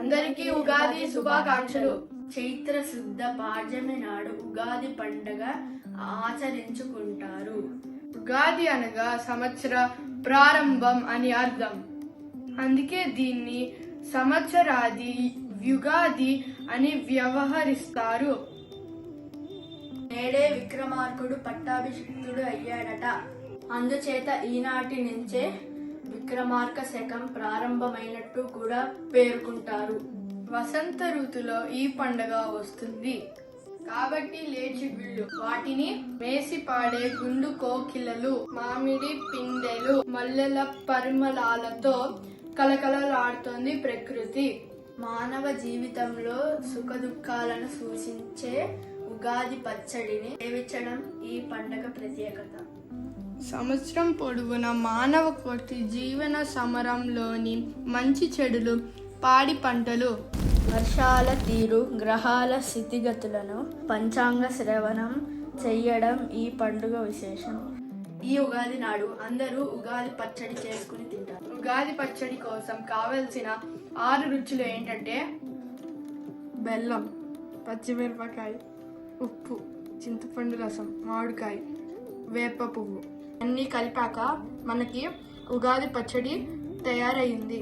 అందరికీ ఉగాది శుభాకాంక్షలు. చైత్ర శుద్ధ పాడ్యమి నాడు ఉగాది పండగ ఆచరించుకుంటారు. ఉగాది అనగా సంవత్సర ప్రారంభం అని అర్థం. అందుకే దీన్ని సంవత్సరాది యుగాది అని వ్యవహరిస్తారు. నేడే విక్రమార్కుడు పట్టాభిషిక్తుడు అయ్యాడట. అందుచేత ఈనాటి నుంచే విక్రమార్క శకం ప్రారంభమైనట్టు కూడా పేర్కొంటారు. వసంత ఋతులో ఈ పండగ వస్తుంది. కాబట్టి లేచి వీళ్ళు. వాటిని మేసి పాడే గుండు కోకిలలు మామిడి పిండెలు మల్లెల పరిమళాలతో కలకలలాడుతోంది ప్రకృతి. మానవ జీవితంలో సుఖ దుఃఖాలను సూచించే ఉగాది పచ్చడిని సేవించడం ఈ పండగ ప్రత్యేకత. సంవత్సరం పొడవున మానవ కోటి జీవన సమరంలోని మంచి చెడులు పాడి పంటలు వర్షాల తీరు గ్రహాల స్థితిగతులను పంచాంగ శ్రవణం చెయ్యడం ఈ పండుగ విశేషం. ఈ ఉగాది నాడు అందరూ ఉగాది పచ్చడి చేసుకుని తింటారు. ఉగాది పచ్చడి కోసం కావలసిన ఆరు రుచులు ఏంటంటే బెల్లం పచ్చిమిరపకాయ ఉప్పు చింతపండు రసం మామిడికాయ వేప పువ్వు. అన్నీ కలిపాక మనకి ఉగాది పచ్చడి తయారైంది.